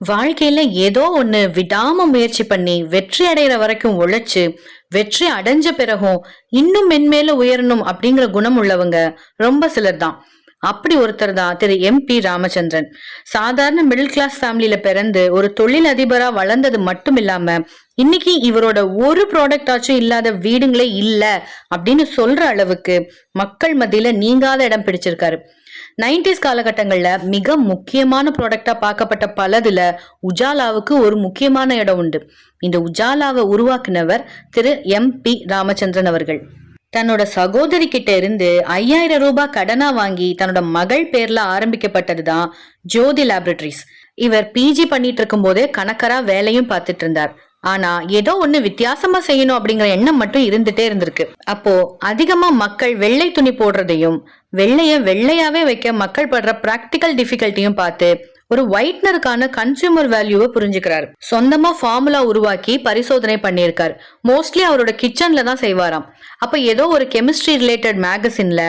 வாழ்க்கையில ஏதோ ஒண்ணு விடாம முயற்சி பண்ணி வெற்றி அடைகிற வரைக்கும் உழைச்சு வெற்றி அடைஞ்ச பிறகும் இன்னும் மென்மேல உயரணும் அப்படிங்கிற குணம் உள்ளவங்க ரொம்ப சிலர் தான். அப்படி ஒருத்தர் தான் திரு எம் பி ராமச்சந்திரன். சாதாரண மிடில் கிளாஸ் ஃபேமிலியில பிறந்து ஒரு தொழில் அதிபரா வளர்ந்தது மட்டும் இல்லாம இன்னைக்கு இவரோட ஒரு ப்ராடக்ட் ஆச்சும் இல்லாத வீடுங்களே இல்ல அப்படின்னு சொல்ற அளவுக்கு மக்கள் மத்தியில நீங்காத இடம் பிடிச்சிருக்காரு. நைன்டிஸ் காலகட்டங்கள்ல மிக முக்கியமான ப்ராடக்டாக பார்க்கப்பட்ட பலதுல உஜாலாவுக்கு ஒரு முக்கியமான இடம் உண்டு. இந்த உஜாலாவை உருவாக்குனவர் திரு எம் பி ராமச்சந்திரன் அவர்கள். தன்னோட சகோதரி கிட்ட இருந்து ஐயாயிரம் ரூபாய் கடனா வாங்கி தன்னோட மகள் பேர்ல ஆரம்பிக்கப்பட்டதுதான் ஜோதி லேபரட்டரிஸ். இவர் பிஜி பண்ணிட்டு இருக்கும் போதே கணக்கரா வேலையும் பார்த்துட்டு இருந்தார். ஆனா ஏதோ ஒண்ணு வித்தியாசமா செய்யணும் அப்படிங்கிற எண்ணம் மட்டும் இருந்துட்டே இருந்திருக்கு. அப்போ அதிகமா மக்கள் வெள்ளை துணி போடுறதையும் வெள்ளைய வெள்ளையாவே வைக்க மக்கள் படுற பிராக்டிக்கல் டிஃபிகல்ட்டியும் பார்த்து ஒரு ஒயிட்னருக்கான கன்சியூமர் வேல்யூவை புரிஞ்சுக்கிறார். சொந்தமா ஃபார்முலா உருவாக்கி பரிசோதனை பண்ணியிருக்கார். மோஸ்ட்லி அவரோட கிச்சன்ல தான் செய்வாராம். அப்ப ஏதோ ஒரு கெமிஸ்ட்ரி ரிலேட்டட் மேகசின்ல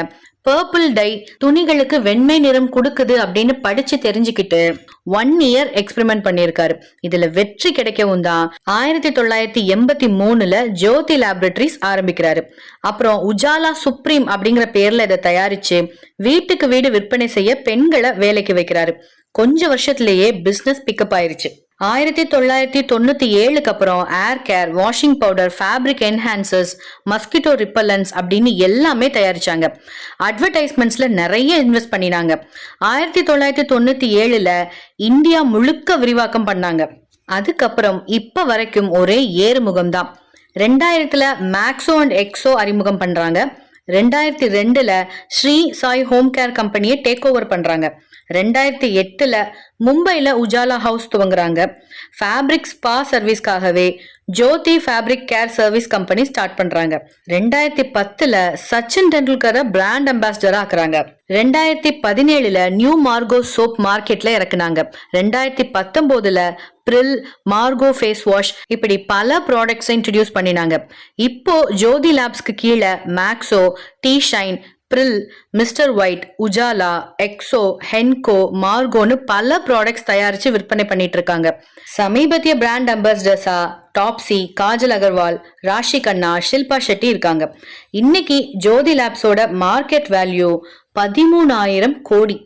பர்பிள் டை துணிகளுக்கு வெண்மை நிறம் கொடுக்குது அப்படின்னு படிச்சு தெரிஞ்சுக்கிட்டு ஒன் இயர் எக்ஸ்பெரிமெண்ட் பண்ணியிருக்காரு. இதுல வெற்றி கிடைக்கவும் தான் ஆயிரத்தி தொள்ளாயிரத்தி எண்பத்தி மூணுல ஜோதி லேபரட்டரிஸ் ஆரம்பிக்கிறாரு. அப்புறம் உஜாலா சுப்ரீம் அப்படிங்கிற பேர்ல இதை தயாரிச்சு வீட்டுக்கு வீடு விற்பனை செய்ய பெண்களை வேலைக்கு வைக்கிறாரு. கொஞ்ச வருஷத்திலேயே பிசினஸ் பிக்கப் ஆயிருச்சு. ஆயிரத்தி தொள்ளாயிரத்தி தொண்ணூற்றி ஏழுக்கு அப்புறம் air care washing powder fabric enhancers mosquito repellents அப்படின்னு எல்லாமே தயாரிச்சாங்க. அட்வர்டைஸ்மெண்ட்ஸில் நிறைய இன்வெஸ்ட் பண்ணினாங்க. ஆயிரத்தி தொள்ளாயிரத்தி தொண்ணூற்றி ஏழில் இந்தியா முழுக்க விரிவாக்கம் பண்ணாங்க. அதுக்கப்புறம் இப்போ வரைக்கும் ஒரே ஏறுமுகம் தான் ரெண்டாயிரத்தில் மேக்ஸோ அண்ட் எக்ஸோ அறிமுகம் பண்ணுறாங்க ரெண்டாயிரத்தி ரெண்டுல ஸ்ரீ சாய் ஹோம் கேர் கம்பெனியை டேக் ஓவர் பண்றாங்க. ரெண்டாயிரத்தி எட்டுல மும்பையில உஜாலா ஹவுஸ் துவங்குறாங்க. Fabric spa சர்வீஸ்க்காகவே Jyothy fabric care service company start பண்றாங்க. ரெண்டாயிரத்தி பத்துல சச்சின் டெண்டுல்கரை பிராண்ட் அம்பாசிடரா ஆக்குறாங்க. ரெண்டாயிரத்தி பதினேழுல நியூ மார்கோ சோப் மார்க்கெட்ல இறக்குனாங்க. ரெண்டாயிரத்தி பத்தொன்பதுல ப்ரில் மார்கோ ஃபேஸ் வாஷ் இப்படி பல ப்ராடக்ட்ஸ் இன்ட்ரடியூஸ் பண்ணினாங்க. இப்போ ஜோதி லேப்ஸ்க்கு கீழே Maxo T Shine Pril Mister White Ujala Exo Henko மார்கோன்னு பல ப்ராடக்ட்ஸ் தயாரிச்சு விற்பனை பண்ணிட்டு இருக்காங்க. சமீபத்திய பிராண்ட் அம்பாசிடர்ஸா டாப்ஸி காஜல் அகர்வால் ராஷி கண்ணா ஷில்பா ஷெட்டி இருக்காங்க. இன்னைக்கு ஜோதி லேப்ஸோட மார்க்கெட் வேல்யூ பதிமூணாயிரம் கோடி.